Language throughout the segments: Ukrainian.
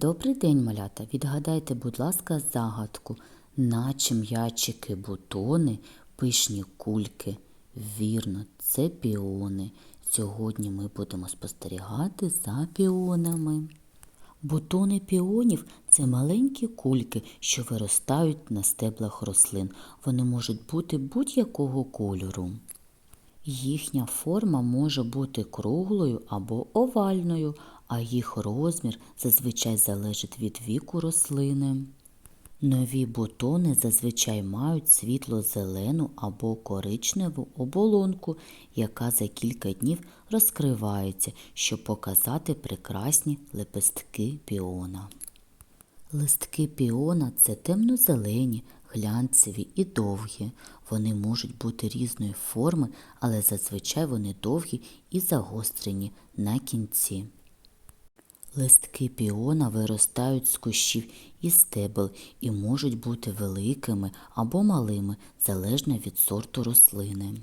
Добрий день, малята. Відгадайте, будь ласка, загадку. Наче м'ячики бутони, пишні кульки. Вірно, це піони. Сьогодні ми будемо спостерігати за піонами. Бутони піонів це маленькі кульки, що виростають на стеблах рослин. Вони можуть бути будь-якого кольору. Їхня форма може бути круглою або овальною, а їх розмір зазвичай залежить від віку рослини. Нові бутони зазвичай мають світло-зелену або коричневу оболонку, яка за кілька днів розкривається, щоб показати прекрасні лепестки піона. Листки піона це темно-зелені, глянцеві і довгі. Вони можуть бути різної форми, але зазвичай вони довгі і загострені на кінці. Листки піона виростають з кущів і стебел і можуть бути великими або малими, залежно від сорту рослини.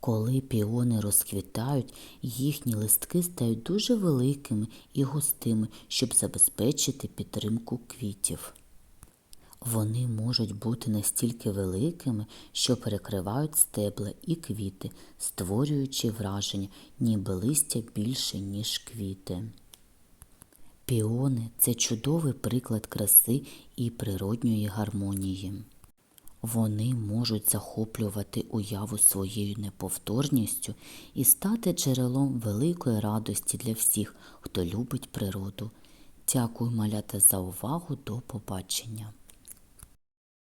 Коли піони розквітають, їхні листки стають дуже великими і густими, щоб забезпечити підтримку квітів. Вони можуть бути настільки великими, що перекривають стебла і квіти, створюючи враження, ніби листя більше, ніж квіти. Піони це чудовий приклад краси і природньої гармонії. Вони можуть захоплювати уяву своєю неповторністю і стати джерелом великої радості для всіх, хто любить природу. Дякую, малята, за увагу. До побачення.